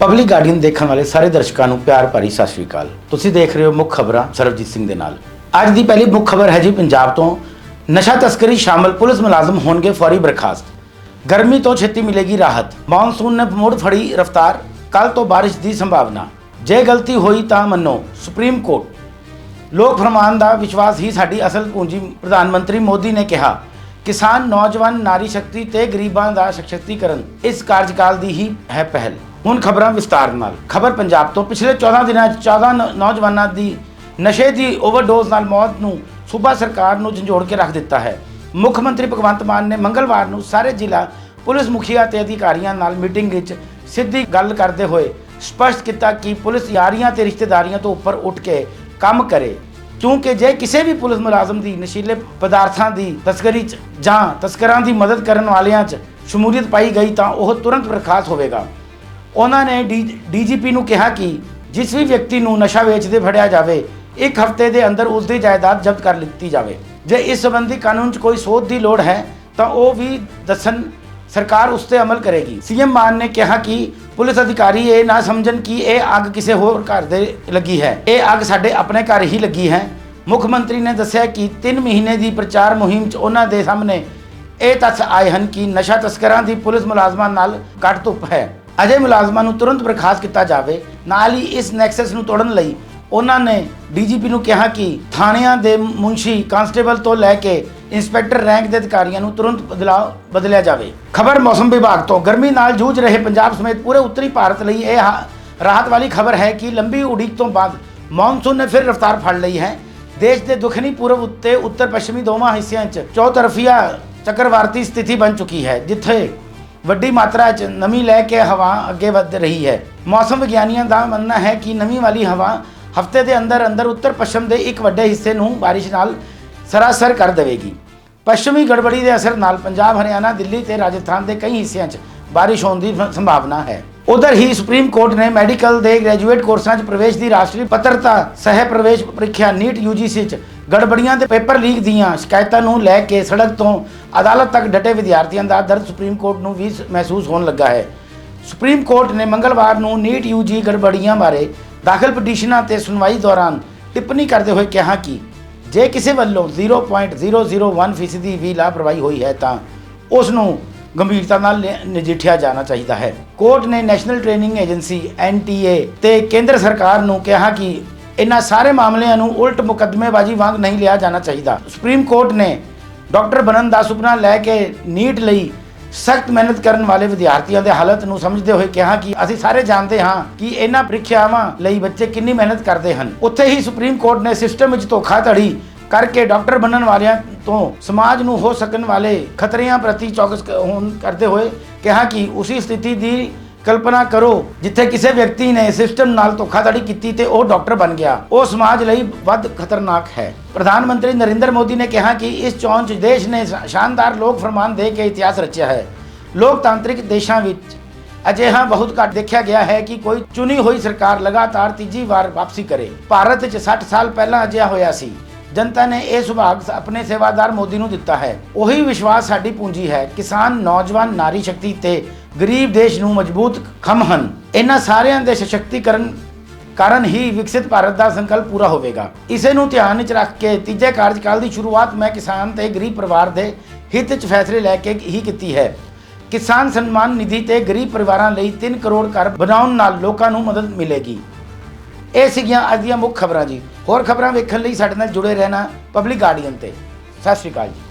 Public guardian ਦੇਖਣ ਵਾਲੇ ਸਾਰੇ ਦਰਸ਼ਕਾਂ ਨੂੰ ਪਿਆਰ ਭਰੀ ਸਤਿ ਸ਼੍ਰੀ ਅਕਾਲ। ਤੁਸੀਂ ਦੇਖ ਰਹੇ ਹੋ ਮੁੱਖ ਖਬਰਾਂ ਸਰਬਜੀਤ ਸਿੰਘ ਦੇ ਨਾਲ। ਅੱਜ ਦੀ ਪਹਿਲੀ ਮੁੱਖ ਖਬਰ ਹੈ ਜੀ ਪੰਜਾਬ ਤੋਂ। ਨਸ਼ਾ ਤਸਕਰੀ ਸ਼ਾਮਲ ਪੁਲਿਸ ਮੁਲਾਜ਼ਮ ਹੋਣਗੇ ਫੌਰੀ ਬਰਖਾਸਤ। ਗਰਮੀ ਤੋਂ ਛੇਤੀ ਮਿਲੇਗੀ ਰਾਹਤ। ਮੌਨਸੂਨ ਨੇ ਮੁੜ ਫੜੀ ਰਫ਼ਤਾਰ। ਕੱਲ ਤੋਂ ਬਾਰਿਸ਼ ਦੀ ਸੰਭਾਵਨਾ। ਜੇ ਗਲਤੀ ਹੋਈ ਤਾਂ ਮੰਨੋ ਸੁਪਰੀਮ ਕੋਰਟ ਲੋਕ ਫਰਮਾਨ ਦਾ ਵਿਸ਼ਵਾਸ ਹੀ ਸਾਡੀ ਅਸਲ ਪੂੰਜੀ ਪ੍ਰਧਾਨ ਮੰਤਰੀ ਮੋਦੀ ਨੇ ਕਿਹਾ। ਕਿਸਾਨ ਨੌਜਵਾਨ ਨਾਰੀ ਸ਼ਕਤੀ ਤੇ ਗਰੀਬਾਂ ਦਾ ਸਸ਼ਕਤੀਕਰਨ ਇਸ ਕਾਰਜਕਾਲ ਦੀ ਹੀ ਹੈ ਪਹਿਲ। ਹੁਣ ਖਬਰਾਂ ਵਿਸਤਾਰ ਨਾਲ। ਖਬਰ ਪੰਜਾਬ ਤੋਂ ਪਿਛਲੇ 14 ਦਿਨਾਂ 'ਚ 14 ਨੌਜਵਾਨਾਂ ਦੀ ਨਸ਼ੇ ਦੀ ਓਵਰਡੋਜ਼ ਨਾਲ ਮੌਤ ਨੂੰ ਸੂਬਾ ਸਰਕਾਰ ਨੂੰ ਝੰਜੋੜ ਕੇ ਰੱਖ ਦਿੱਤਾ ਹੈ। ਮੁੱਖ ਮੰਤਰੀ ਭਗਵੰਤ ਮਾਨ ਨੇ ਮੰਗਲਵਾਰ ਨੂੰ ਸਾਰੇ ਜ਼ਿਲ੍ਹਾ ਪੁਲਿਸ ਮੁਖੀਆ ਤੇ ਅਧਿਕਾਰੀਆਂ ਨਾਲ ਮੀਟਿੰਗ ਵਿੱਚ ਸਿੱਧੀ ਗੱਲ ਕਰਦੇ ਹੋਏ ਸਪਸ਼ਟ ਕੀਤਾ ਕਿ ਪੁਲਿਸ ਯਾਰੀਆਂ ਤੇ ਰਿਸ਼ਤੇਦਾਰੀਆਂ ਤੋਂ ਉੱਪਰ ਉੱਠ ਕੇ ਕੰਮ ਕਰੇ। ਕਿਉਂਕਿ ਜੇ ਕਿਸੇ ਵੀ ਪੁਲਿਸ ਮੁਲਾਜ਼ਮ ਦੀ ਨਸ਼ੀਲੇ ਪਦਾਰਥਾਂ ਦੀ ਤਸਕਰੀ 'ਚ ਜਾਂ ਤਸਕਰਾਂ ਦੀ ਮਦਦ ਕਰਨ ਵਾਲਿਆਂ 'ਚ ਸ਼ਮੂਲੀਅਤ ਪਾਈ ਗਈ ਤਾਂ ਉਹ ਤੁਰੰਤ ਬਰਖਾਸਤ ਹੋਵੇਗਾ। ਉਹਨਾਂ ਨੇ ਡੀਜੀਪੀ ਨੂੰ ਕਿਹਾ ਕਿ ਜਿਸ ਵੀ ਵਿਅਕਤੀ ਨੂੰ ਨਸ਼ਾ ਵੇਚਦੇ ਫੜਿਆ ਜਾਵੇ, ਇੱਕ ਹਫ਼ਤੇ ਦੇ ਅੰਦਰ ਉਸ ਦੀ ਜਾਇਦਾਦ ਜ਼ਬਤ ਕਰ ਲਿੱਤੀ ਜਾਵੇ। ਜੇ ਇਸ ਸੰਬੰਧੀ ਕਾਨੂੰਨ 'ਚ ਕੋਈ ਸੋਧ ਦੀ ਲੋੜ ਹੈ, ਤਾਂ ਉਹ ਵੀ ਦੱਸਣ ਸਰਕਾਰ ਉਸ ਤੇ ਅਮਲ ਕਰੇਗੀ। ਸੀਐਮ ਮਾਨ ਨੇ ਕਿਹਾ ਕਿ ਪੁਲਿਸ ਅਧਿਕਾਰੀ ਇਹ ਨਾ ਸਮਝਣ ਕਿ ਇਹ ਅੱਗ ਕਿਸੇ ਹੋਰ ਘਰ ਦੇ ਲੱਗੀ ਹੈ। ਇਹ ਅੱਗ ਸਾਡੇ ਆਪਣੇ ਘਰ ਹੀ ਲੱਗੀ ਹੈ। ਮੁੱਖ ਮੰਤਰੀ ਨੇ ਦੱਸਿਆ ਕਿ 3 ਮਹੀਨੇ ਦੀ ਪ੍ਰਚਾਰ ਮੁਹਿੰਮ 'ਚ ਉਹਨਾਂ ਦੇ ਸਾਹਮਣੇ ਇਹ ਤੱਥ ਆਏ ਹਨ ਕਿ ਨਸ਼ਾ ਤਸਕਰਾਂ ਦੀ ਪੁਲਿਸ ਮੁਲਾਜ਼ਮਾਂ ਨਾਲ ਘੱਟ ਧੁੱਪ ਹੈ। ਅਜੇ ਮੁਲਾਜ਼ਮਾਂ ਨੂੰ ਤੁਰੰਤ ਬਰਖਾਸਤ ਕੀਤਾ ਜਾਵੇ। ਨਾਲ ਹੀ ਇਸ ਨੈਕਸਸ ਨੂੰ ਤੋੜਨ ਲਈ ਉਹਨਾਂ ਨੇ ਡੀਜੀਪੀ ਨੂੰ ਕਿਹਾ ਕਿ ਥਾਣਿਆਂ ਦੇ ਮੁੰਸ਼ੀ ਕਾਂਸਟੇਬਲ ਤੋਂ ਲੈ ਕੇ ਇੰਸਪੈਕਟਰ ਰੈਂਕ ਦੇ ਅਧਿਕਾਰੀਆਂ ਨੂੰ ਤੁਰੰਤ ਬਦਲਾਅ ਬਦਲਿਆ ਜਾਵੇ। ਖਬਰ ਮੌਸਮ ਵਿਭਾਗ ਤੋਂ। ਗਰਮੀ ਨਾਲ ਜੂਝ ਰਹੇ ਪੰਜਾਬ ਸਮੇਤ ਪੂਰੇ ਉੱਤਰੀ ਭਾਰਤ ਲਈ ਇਹ ਰਾਹਤ ਵਾਲੀ ਖਬਰ ਹੈ ਕਿ ਲੰਬੀ ਉਡੀਕ ਤੋਂ ਬਾਅਦ ਮੌਨਸੂਨ ਨੇ ਫਿਰ ਰਫ਼ਤਾਰ ਫੜ ਲਈ ਹੈ। ਦੇਸ਼ ਦੇ ਦੱਖਣੀ ਪੂਰਬ ਉੱਤੇ ਉੱਤਰ ਪੱਛਮੀ ਦੋਵਾਂ ਹਿੱਸਿਆਂ 'ਚ ਚੌਤਰਫੀਆ ਚੱਕਰਵਾਤੀ ਸਥਿਤੀ ਬਣ ਚੁੱਕੀ ਹੈ ਜਿੱਥੇ ਵੱਡੀ ਮਾਤਰਾ 'ਚ ਨਮੀ ਲੈ ਕੇ ਹਵਾ ਅੱਗੇ ਵਧ ਰਹੀ ਹੈ ਮੌਸਮ ਵਿਗਿਆਨੀਆਂ ਦਾ ਮੰਨਣਾ ਹੈ ਕਿ ਨਮੀ ਵਾਲੀ ਹਵਾ ਹਫ਼ਤੇ ਦੇ ਅੰਦਰ ਅੰਦਰ ਉੱਤਰ ਪੱਛਮ ਦੇ ਇੱਕ ਵੱਡੇ ਹਿੱਸੇ ਨੂੰ ਬਾਰਿਸ਼ ਨਾਲ ਸਰਾਸਰ ਕਰ ਦੇਵੇਗੀ ਪੱਛਮੀ ਗੜਬੜੀ ਦੇ ਅਸਰ ਨਾਲ ਪੰਜਾਬ ਹਰਿਆਣਾ ਦਿੱਲੀ ਤੇ ਰਾਜਸਥਾਨ ਦੇ ਕਈ ਹਿੱਸਿਆਂ 'ਚ ਬਾਰਿਸ਼ ਹੋਣ ਦੀ ਸੰਭਾਵਨਾ ਹੈ ਉਧਰ ਹੀ ਸੁਪਰੀਮ ਕੋਰਟ ਨੇ ਮੈਡੀਕਲ ਦੇ ਗ੍ਰੈਜੂਏਟ ਕੋਰਸਾਂ 'ਚ ਪ੍ਰਵੇਸ਼ ਦੀ ਰਾਸ਼ਟਰੀ ਪੱਤਰਤਾ ਸਹਿ ਪ੍ਰਵੇਸ਼ ਪ੍ਰੀਖਿਆ ਨੀਟ ਯੂਜੀਸੀ 'ਚ ਗੜਬੜੀਆਂ ਤੇ ਪੇਪਰ ਲੀਕ ਦੀਆਂ ਸ਼ਿਕਾਇਤਾਂ ਨੂੰ ਲੈ ਕੇ ਸੜਕ ਤੋਂ ਅਦਾਲਤ ਤੱਕ ਡਟੇ ਵਿਦਿਆਰਥੀਆਂ ਦਾ ਦਰਦ ਸੁਪਰੀਮ ਕੋਰਟ ਨੂੰ ਵੀ ਮਹਿਸੂਸ ਹੋਣ ਲੱਗਾ ਹੈ। ਸੁਪਰੀਮ ਕੋਰਟ ਨੇ ਮੰਗਲਵਾਰ ਨੂੰ ਨੀਟ ਯੂਜੀ ਗੜਬੜੀਆਂ ਬਾਰੇ ਦਾਖਲ ਪਟੀਸ਼ਨਾਂ ਤੇ ਸੁਣਵਾਈ ਦੌਰਾਨ ਟਿੱਪਣੀ ਕਰਦੇ ਹੋਏ ਕਿਹਾ ਕਿ ਜੇ ਕਿਸੇ ਵੱਲੋਂ 0.001% ਫੀਸਦੀ ਵੀ ਲਾਪਰਵਾਹੀ ਹੋਈ ਹੈ ਤਾਂ ਉਸ ਨੂੰ ਗੰਭੀਰਤਾ ਨਾਲ ਨਿ- ਜਾਣਾ ਚਾਹੀਦਾ ਹੈ। ਕੋਰਟ ਨੇ ਨੈਸ਼ਨਲ ਟ੍ਰੇਨਿੰਗ ਏਜੰਸੀ ਐਨਟੀਏ ਤੇ ਕੇਂਦਰ ਸਰਕਾਰ ਨੂੰ ਕਿਹਾ ਕਿ ਇਹਨਾਂ ਸਾਰੇ ਮਾਮਲਿਆਂ ਨੂੰ ਉਲਟ ਮੁਕੱਦਮੇਬਾਜ਼ੀ ਵਾਂਗ ਨਹੀਂ ਲਿਆ ਜਾਣਾ ਚਾਹੀਦਾ। ਸੁਪਰੀਮ ਕੋਰਟ ਨੇ ਡਾਕਟਰ ਬਣਨ ਦਾ ਸੁਪਨਾ ਲੈ ਕੇ ਨੀਟ ਲਈ ਸਖਤ ਮਿਹਨਤ ਕਰਨ ਵਾਲੇ ਵਿਦਿਆਰਥੀਆਂ ਦੇ ਹਾਲਤ ਨੂੰ ਸਮਝਦੇ ਹੋਏ ਕਿਹਾ ਕਿ ਅਸੀਂ ਸਾਰੇ ਜਾਣਦੇ ਹਾਂ ਕਿ ਇਹਨਾਂ ਪ੍ਰੀਖਿਆਵਾਂ ਲਈ ਬੱਚੇ ਕਿੰਨੀ ਮਿਹਨਤ ਕਰਦੇ ਹਨ। ਉੱਥੇ ਹੀ ਸੁਪਰੀਮ ਕੋਰਟ ਨੇ ਸਿਸਟਮ ਵਿੱਚ ਧੋਖਾਧੜੀ ਕਰਕੇ ਡਾਕਟਰ ਬਣਨ ਵਾਲਿਆਂ ਤੋਂ ਸਮਾਜ ਨੂੰ ਹੋ ਸਕਣ ਵਾਲੇ ਖਤਰਿਆਂ ਪ੍ਰਤੀ ਚੌਕਸ ਹੋਣ ਕਰਦੇ ਹੋਏ ਕਿਹਾ ਕਿ ਉਸੇ ਸਥਿਤੀ ਦੀ ਕਲਪਨਾ ਕਰੋ, ਜਿੱਥੇ ਕਿਸੇ ਵਿਅਕਤੀ ਨੇ ਸਿਸਟਮ ਨਾਲ ਧੋਖਾਧੜੀ ਕੀਤੀ ਤੇ ਉਹ ਡਾਕਟਰ ਬਣ ਗਿਆ। ਉਹ ਸਮਾਜ ਲਈ ਵੱਧ ਖਤਰਨਾਕ ਹੈ। ਪ੍ਰਧਾਨ ਮੰਤਰੀ ਨਰਿੰਦਰ ਮੋਦੀ ਨੇ ਕਿਹਾ ਕਿ ਇਸ ਚੋਣ 'ਚ ਦੇਸ਼ ਨੇ ਸ਼ਾਨਦਾਰ ਲੋਕ ਫਰਮਾਨ ਦੇ ਕੇ ਇਤਿਹਾਸ ਰਚਿਆ ਹੈ। ਲੋਕਤਾਂਤਰਿਕ ਦੇਸ਼ਾਂ ਵਿੱਚ ਅਜਿਹਾ ਬਹੁਤ ਘੱਟ ਦੇਖਿਆ ਗਿਆ ਹੈ ਕਿ ਕੋਈ ਚੁਣੀ ਹੋਈ ਸਰਕਾਰ ਲਗਾਤਾਰ ਤੀਜੀ ਵਾਰ ਵਾਪਸੀ ਕਰੇ। ਭਾਰਤ 'ਚ 60 ਸਾਲ ਪਹਿਲਾਂ ਅਜਿਹਾ ਹੋਇਆ ਸੀ। ਜਨਤਾ ਨੇ ਇਹ ਸੁਭਾਗ ਆਪਣੇ ਸੇਵਾਦਾਰ ਮੋਦੀ ਨੂੰ ਦਿੱਤਾ ਹੈ। ਉਹੀ ਵਿਸ਼ਵਾਸ ਸਾਡੀ ਪੂੰਜੀ ਹੈ, ਕਿਸਾਨ, ਨੌਜਵਾਨ, ਨਾਰੀ ਸ਼ਕਤੀ ਤੇ ਗਰੀਬ ਦੇਸ਼ ਨੂੰ ਮਜ਼ਬੂਤ ਖੰਭ ਹਨ। ਇਹਨਾਂ ਸਾਰਿਆਂ ਦੇ ਸਸ਼ਕਤੀਕਰਨ ਕਾਰਨ ਹੀ ਵਿਕਸਿਤ ਭਾਰਤ ਦਾ ਸੰਕਲਪ ਪੂਰਾ ਹੋਵੇਗਾ। ਇਸੇ ਨੂੰ ਧਿਆਨ ਵਿੱਚ ਰੱਖ ਕੇ ਤੀਜੇ ਕਾਰਜਕਾਲ ਦੀ ਸ਼ੁਰੂਆਤ ਮੈਂ ਕਿਸਾਨ ਤੇ ਗਰੀਬ ਪਰਿਵਾਰ ਦੇ ਹਿੱਤ 'ਚ ਫੈਸਲੇ ਲੈ ਕੇ ਹੀ ਕੀਤੀ ਹੈ। ਕਿਸਾਨ ਸਨਮਾਨ ਨਿਧੀ ਤੇ ਗਰੀਬ ਪਰਿਵਾਰਾਂ ਲਈ 3 ਕਰੋੜ ਘਰ ਬਣਾਉਣ ਨਾਲ ਲੋਕਾਂ ਨੂੰ ਮਦਦ ਮਿਲੇਗੀ। ਇਹ ਸੀਗੀਆਂ ਅੱਜ ਦੀਆਂ ਮੁੱਖ ਖਬਰਾਂ ਜੀ। ਹੋਰ ਖਬਰਾਂ ਵੇਖਣ ਲਈ ਸਾਡੇ ਨਾਲ ਜੁੜੇ ਰਹਿਣਾ ਪਬਲਿਕ ਗਾਰਡੀਅਨ ਤੇ। ਸਤਿ ਸ਼੍ਰੀ ਅਕਾਲ ਜੀ।